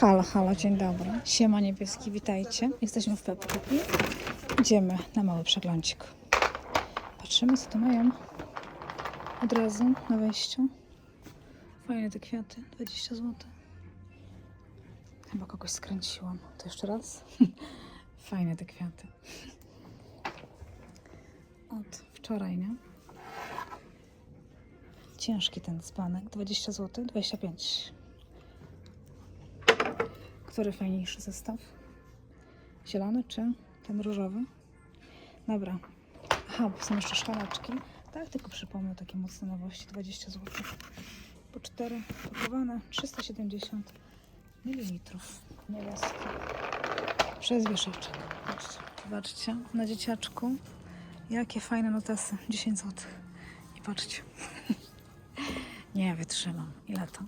Halo, halo, dzień dobry. Siema niebieski, witajcie. Jesteśmy w Pepku i idziemy na mały przeglądzik. Patrzymy, co tu mają. Od razu na wejściu. Fajne te kwiaty, 20 zł. Chyba kogoś skręciłam. To jeszcze raz. Fajne te kwiaty. Od wczoraj, nie? Ciężki ten dzbanek, 20 zł, 25 który fajniejszy zestaw? Zielony czy ten różowy? Dobra. Aha, bo są jeszcze szklaneczki. Tak, tylko przypomnę takie mocne nowości. 20 zł. Po 4 pakowane. 370 ml. Niebieskie. Przez wieszeczek. Zobaczcie, na dzieciaczku. Jakie fajne notesy. 10 zł. I patrzcie. Nie wytrzymam. Ile to?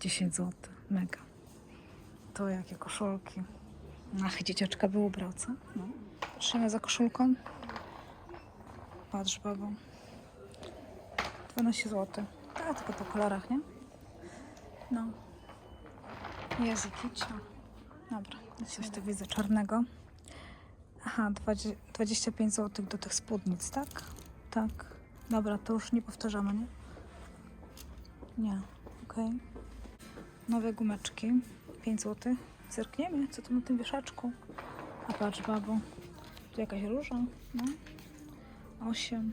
10 zł. Mega. To jakie koszulki. Ach, dzieciaczka by ubrał, co? No. Patrzymy za koszulką. Patrz, babo. 12 zł. Tak, tylko po kolorach, nie? No. Jezu, kicia. Dobra, coś tu widzę czarnego. Aha, 20 25 zł do tych spódnic, tak? Tak. Dobra, to już nie powtarzamy, nie? Nie, okej. Nowe gumeczki. 5 zł. Zerkniemy, co tu na tym wieszaczku. A patrz, babo. Tu jakaś róża. No. 8.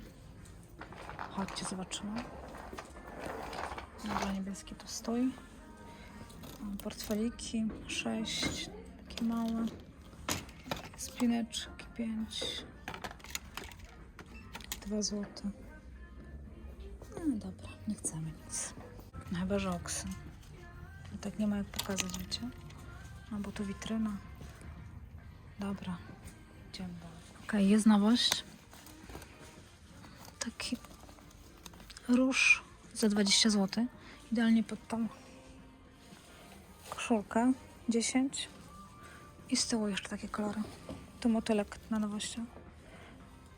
Chodźcie, zobaczymy. Dobra, niebieski tu stoi. Portfeliki 6. Takie małe. Spineczki 5. 2 zł. No dobra, nie chcemy nic. No Chyba, że oksy. Tak nie ma jak pokazać, wiecie? No bo tu witryna. Dobra, idziemy dalej. Okej, jest nowość. Taki róż za 20 zł. Idealnie pod tą koszulkę. 10. I z tyłu jeszcze takie kolory. Tu motylek na nowościach.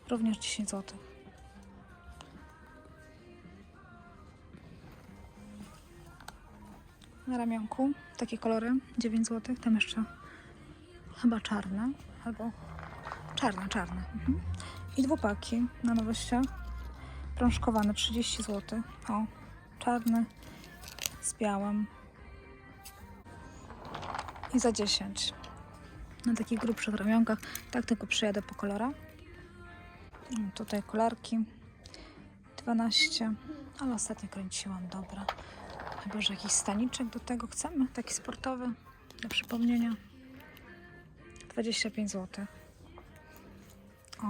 Również 10 zł. Na ramionku. Takie kolory, 9 zł. Tam jeszcze chyba czarne, albo czarne, czarne. Mhm. I dwupaki na nowościach. Prążkowane 30 zł. O, czarny z białym. I za 10. Na takich grubszych ramionkach. Tak tylko przyjadę po kolora. Tutaj kolarki. 12. Ale ostatnio kręciłam, dobra. Chyba, że jakiś staniczek do tego chcemy, taki sportowy, do przypomnienia. 25 zł. O.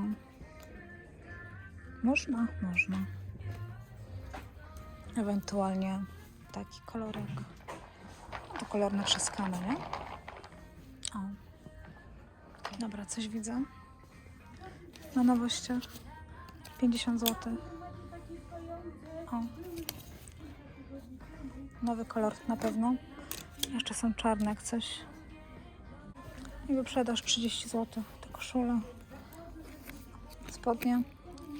Można, można. Ewentualnie taki kolorek. To kolor na nie? O. Dobra, coś widzę. Na nowościach. 50 zł. O. Nowy kolor na pewno. Jeszcze są czarne jak coś. I wyprzedaż 30 zł. Te koszule. Spodnie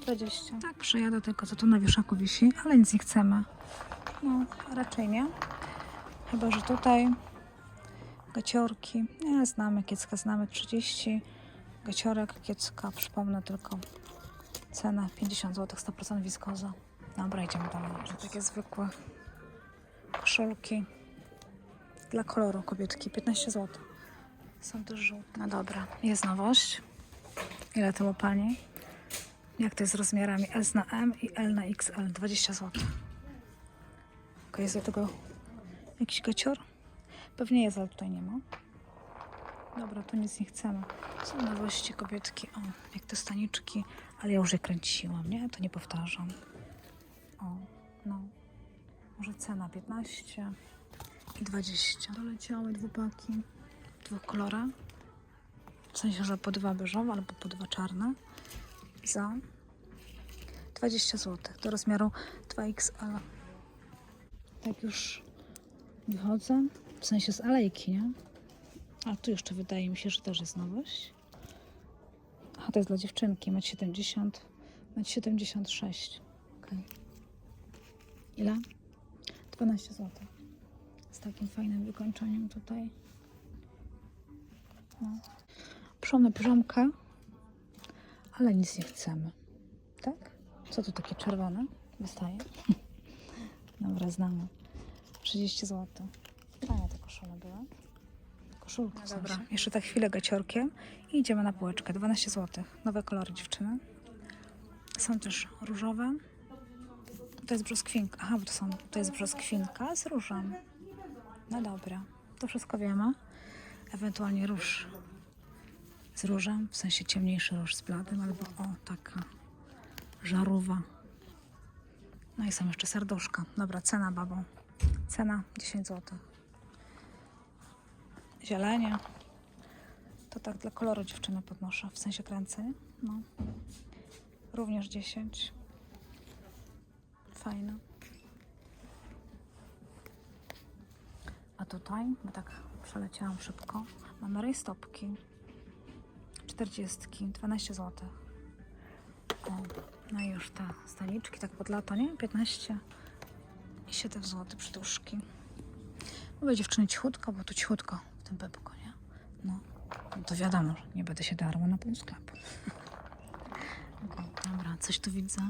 20. Tak, przejadę tylko co tu na wieszaku wisi, ale nic nie chcemy. No, raczej nie. Chyba, że tutaj gaciorki. Nie, znamy kiecka, znamy 30. Gaciorek, kiecka, przypomnę tylko cenę 50 zł, 100% wiskoza. Dobra, idziemy dalej. Takie zwykłe koszulki dla koloru kobietki 15 zł. Są też żółte. No dobra, jest nowość. Ile to pani? Jak to jest z rozmiarami S na M i L na XL? 20 zł. Ok, jest do tego jakiś gacior? Pewnie jest, ale tutaj nie ma. Dobra, tu nic nie chcemy. Są nowości kobietki. O, jak te staniczki, ale ja już je kręciłam, nie? To nie powtarzam. O, no. Może cena 15 i 20. Doleciały dwupaki w dwóch kolorach. W sensie, że po dwa beżowe albo po dwa czarne. Za 20 zł do rozmiaru 2XL. Tak już wychodzę. W sensie z alejki, nie? A tu jeszcze wydaje mi się, że też jest nowość. Aha, to jest dla dziewczynki. Metr 70, metr 76. Okay. Ile? 12 zł. takim fajnym wykończeniem tutaj. No. Na piżamkę, ale nic nie chcemy. Tak? Co tu takie czerwone wystaje? Dobra, znamy. 30 zł. Fajne te koszule były. Koszulka no dobra, jeszcze tak chwilę gaciorkiem i idziemy na półeczkę. 12 zł. Nowe kolory dziewczyny. Są też różowe. To jest brzoskwinka. Aha, to są. To jest brzoskwinka z różą. No dobra, to wszystko wiemy. Ewentualnie róż z różem, w sensie ciemniejszy róż z bladym, albo o, taka żarówa. No i są jeszcze serduszka. Dobra, cena babo. Cena 10 zł. Zielenie. To tak dla koloru dziewczyny podnoszę, w sensie kręcę. No. Również 10. Fajne. A tutaj, bo tak przeleciałam szybko, mamy rejstopki. 40, 12 zł. O, no i już te staniczki, tak pod lata, nie? 15 i 7 zł przyduszki. Mówię dziewczyny cichutko, bo tu cichutko w tym pepku, nie? No, no to wiadomo, że nie będę się darła na pół sklepu. Dobra, coś tu widzę.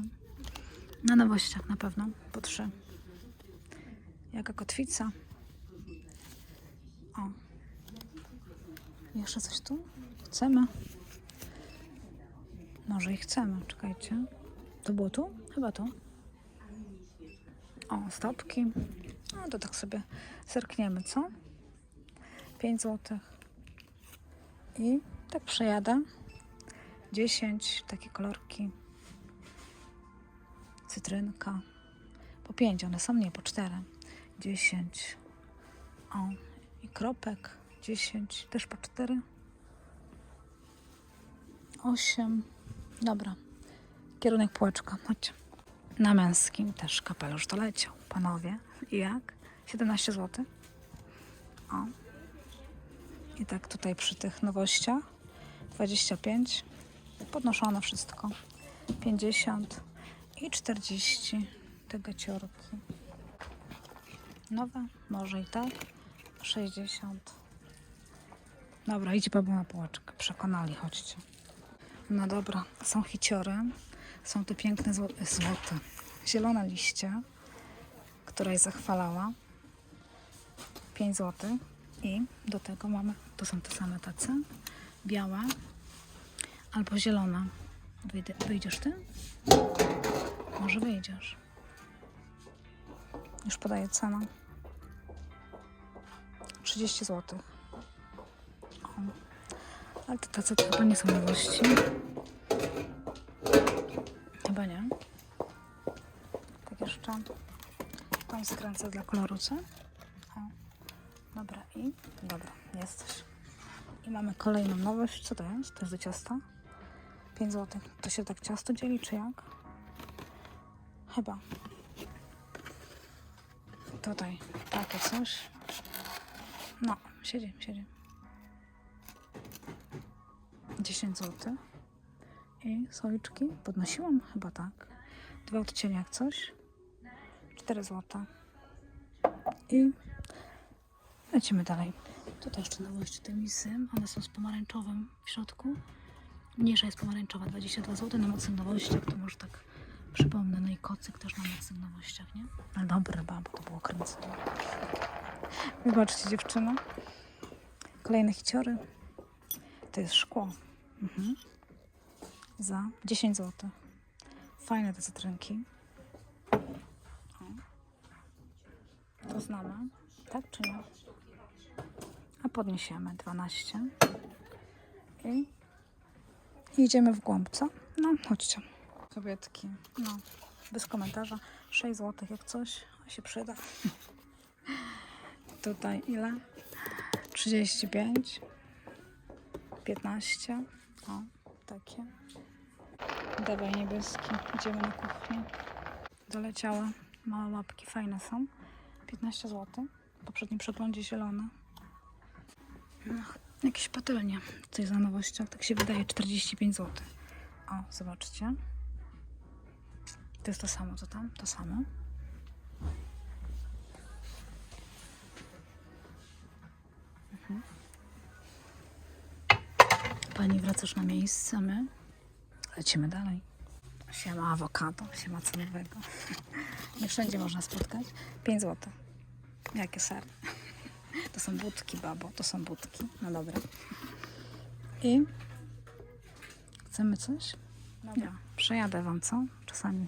Na nowościach na pewno, po trzy. Jaka kotwica. O. Jeszcze coś tu? Chcemy. Może i chcemy, czekajcie. To było tu? Chyba tu. O, stopki. No to tak sobie zerkniemy, co? 5 zł. I tak przejadę. 10, takie kolorki. Cytrynka. Po 5, one są nie, po 4. 10. O, i kropek. 10, też po 4. 8. Dobra. Kierunek półeczka. Chodźcie. Na męskim też kapelusz doleciał. Panowie. I jak? 17 zł. O. I tak tutaj przy tych nowościach. 25. Podnoszono wszystko. 50 i 40 te gaciorki. Nowe? Może i tak. 60. Dobra, idź babo na półeczkę. Przekonali, chodźcie. No dobra, są hiciory. Są te piękne zło złote, zielone liście, która je zachwalała. 5 zł. I do tego mamy, to są te same tace, białe albo zielone. Wyjdę, wyjdziesz ty? Może wyjdziesz. Już podaję cenę. 30 zł. O. Ale te tace to chyba nie są nowości. Chyba nie. Tak jeszcze tą skręcę dla koloru, co? O. Dobra i dobra, jesteś. I mamy kolejną nowość. Co to jest? To jest do ciasta. 5 zł. To się tak ciasto dzieli, czy jak? Chyba. Tutaj takie coś. No, siedzi, siedzi. 10 zł. I słoiczki podnosiłam chyba tak. Dwa odcienie jak coś. 4 zł. I lecimy dalej. Tutaj jeszcze nowości te misy. One są z pomarańczowym w środku. Mniejsza jest pomarańczowa, 22 zł na mocnych nowościach. To może tak przypomnę. No i kocyk też na mocnych nowościach, nie? Ale dobre, bo to było kręcone. Wybaczcie dziewczyno. Kolejne hiciory. To jest szkło. Mhm. Za 10 zł. Fajne te cytrynki. O. To znamy. Tak czy nie? A podniesiemy 12. I i idziemy w głąb, co? No, chodźcie. Kobietki. No, bez komentarza. 6 zł jak coś. Się przyda. Tutaj ile? 35. 15. O, takie. Dawaj niebieski. Idziemy na kuchnię. Doleciała. Małe łapki. Fajne są. 15 zł. W poprzednim przeglądzie zielone. No, jakieś patelnie. Coś za nowościach. Tak się wydaje. 45 zł. O, zobaczcie. To jest to samo, co tam? To samo. Pani wracasz na miejsce, my lecimy dalej. Siema awokado, siema co nowego. Nie wszędzie można spotkać. 5 zł. Jakie sery? To są budki, babo, to są budki. No dobra. I chcemy coś? Dobra. Przejadę wam, co? Czasami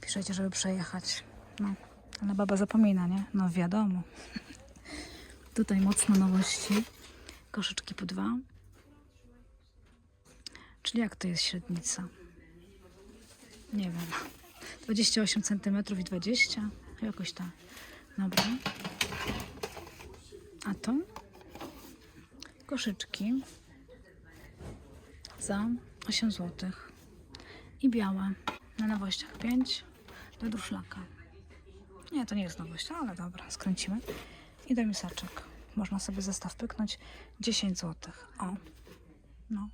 piszecie, żeby przejechać. No, ale baba zapomina, nie? No wiadomo. Tutaj mocno nowości. Koszyczki po dwa. Czyli jak to jest średnica? Nie wiem. 28 cm i 20? Jakoś tak. Dobra. A to? Koszyczki za 8 zł. I białe. Na nowościach 5 do druszlaka. Nie, to nie jest nowość, ale dobra, skręcimy. I do miseczek. Można sobie zestaw pyknąć 10 zł. O, no.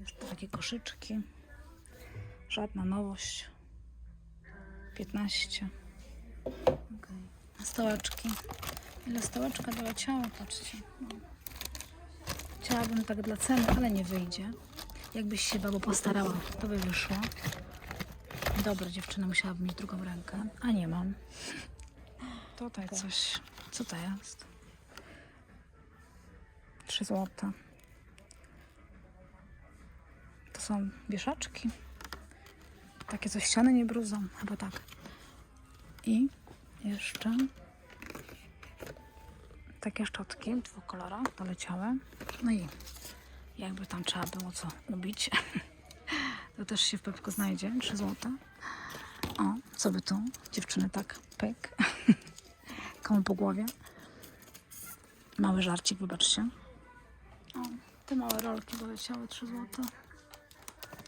Jeszcze takie koszyczki. Żadna nowość. 15. Okay. Stołeczki. Ile stołeczka doleciała, patrzcie. Chciałabym tak dla ceny, ale nie wyjdzie. Jakbyś się babo postarała, to by wyszło. Dobra, dziewczyna, musiałabym mieć drugą rękę, a nie mam. Tutaj coś. Co to jest? 3 złote. To są wieszaczki. Takie co ściany nie brudzą, chyba tak. I jeszcze takie szczotki kolorach doleciałe. No i jakby tam trzeba było co ubić, to też się w Pepku znajdzie. 3 złote. O, co by tu? Dziewczyny tak, pyk. Komu po głowie? Mały żarcik, wybaczcie. O, te małe rolki doleciały 3 złote.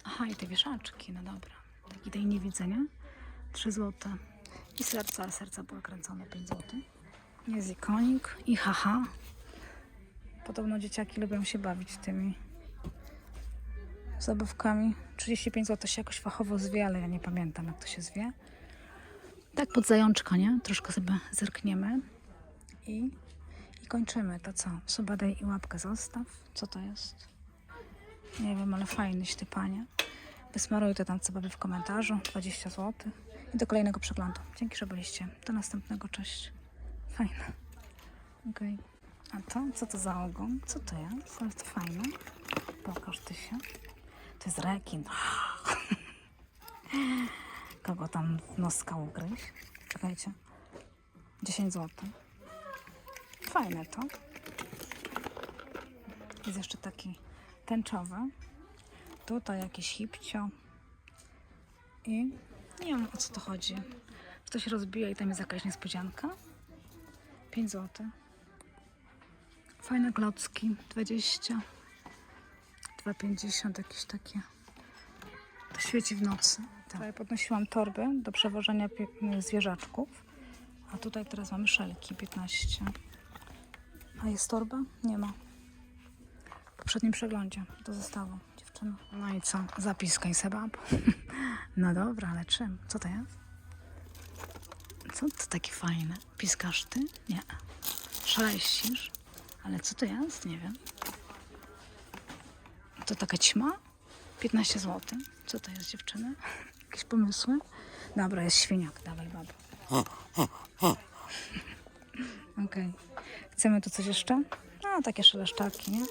Aha, i te wieszaczki, no dobra. Taki tej nie widzę, nie? 3 złote. I serca, serca były kręcone 5 zł. Jest ikonik i haha. Podobno dzieciaki lubią się bawić tymi zabawkami. 35 zł się jakoś fachowo zwie, ale ja nie pamiętam jak to się zwie. Tak pod zajączka, nie? Troszkę sobie zerkniemy. I, i kończymy. To co? Suba daj i łapkę zostaw. Co to jest? Nie wiem, ale fajny śtypanie. Wysmaruj to tam co w komentarzu. 20 zł. I do kolejnego przeglądu. Dzięki, że byliście. Do następnego. Cześć. Fajne. Okej. A to? Co to za ogon? Co to jest? Ale to fajne. Pokaż ty się. To jest rekin. Kogo tam w noska? Czekajcie. 10 zł. Fajne to. Jest jeszcze taki tęczowy. Tutaj jakieś hipcio. I nie wiem o co to chodzi. Czy to się rozbija i tam jest jakaś niespodzianka? 5 zł. Fajne klocki. 20. 2,50 jakieś takie. To świeci w nocy. Tutaj podnosiłam torby do przewożenia zwierzaczków. A tutaj teraz mamy szelki 15. A jest torba? Nie ma. W poprzednim przeglądzie to zostało, dziewczyna. No i co? Zapiskaj sebab. No dobra, ale czym? Co to jest? Co to takie fajne? Piskasz ty? Nie. Szaleścisz? Ale co to jest? Nie wiem. To taka ćma? 15 zł. Co to jest dziewczyny? Jakieś pomysły? Dobra, jest świniak. Dawaj babo. Okej. Chcemy tu coś jeszcze? No, takie szeleszczaki, nie?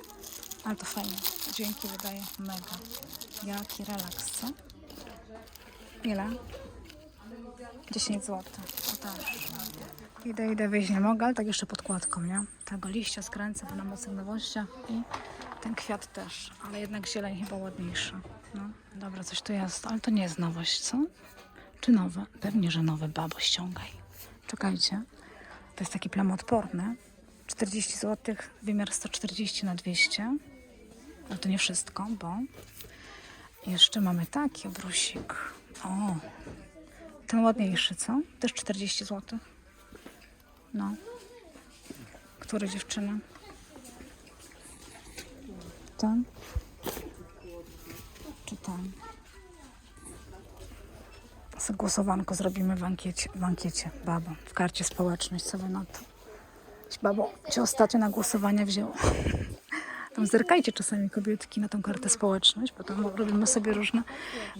Ale to fajnie. Dźwięki wydaje mega. Jaki relaks, co? Ile? 10 zł. To też. Idę, idę wyjść nie mogę, ale tak jeszcze podkładką, nie? Tego liścia skręcę, bo na mocnych nowościach i ten kwiat też, ale jednak zieleń chyba ładniejsza. No, dobra, coś tu jest, ale to nie jest nowość, co? Czy nowe? Pewnie, że nowe, babo, ściągaj. Czekajcie. To jest taki plamoodporny. 40 zł, wymiar 140 na 200. Ale to nie wszystko, bo jeszcze mamy taki obrusik. O, ten ładniejszy, co? Też 40 zł. No. Który dziewczyna? Ten? Czy ten? Sobie głosowanko zrobimy w ankiecie, w ankiecie, babo, w karcie społecznej, co wy na to? babo cię ostatnio na głosowania wzięło. Tam zerkajcie czasami kobietki na tą kartę społeczność, bo tam robimy sobie różne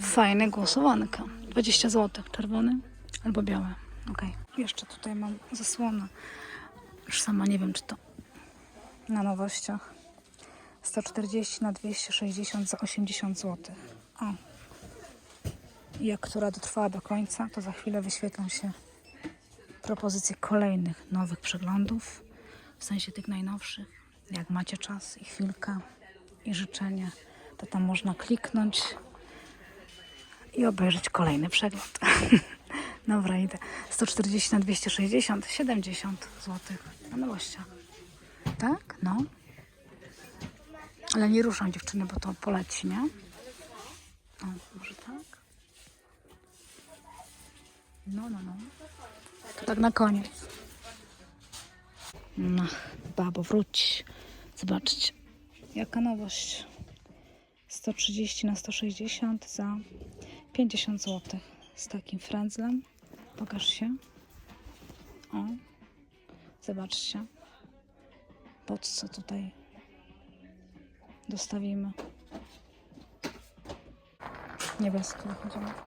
fajne głosowanka. 20 zł, czerwony albo białe. Okej. Jeszcze tutaj mam zasłonę. Już sama nie wiem, czy to na nowościach. 140 na 260 za 80 zł. O. Jak która dotrwała do końca, to za chwilę wyświetlą się propozycje kolejnych nowych przeglądów, w sensie tych najnowszych. Jak macie czas i chwilkę i życzenie, to tam można kliknąć i obejrzeć kolejny przegląd. Dobra, idę. 140 na 260, 70 zł na nowościach. Tak? No. Ale nie ruszam dziewczyny, bo to poleci, nie? O, może tak? No, no, no. To tak na koniec. No, babo, wróć. Zobaczcie, jaka nowość. 130 na 160 za 50 zł. Z takim frędzlem. Pokaż się. O, zobaczcie. Pod co tutaj dostawimy. Niebieskie chodzimy.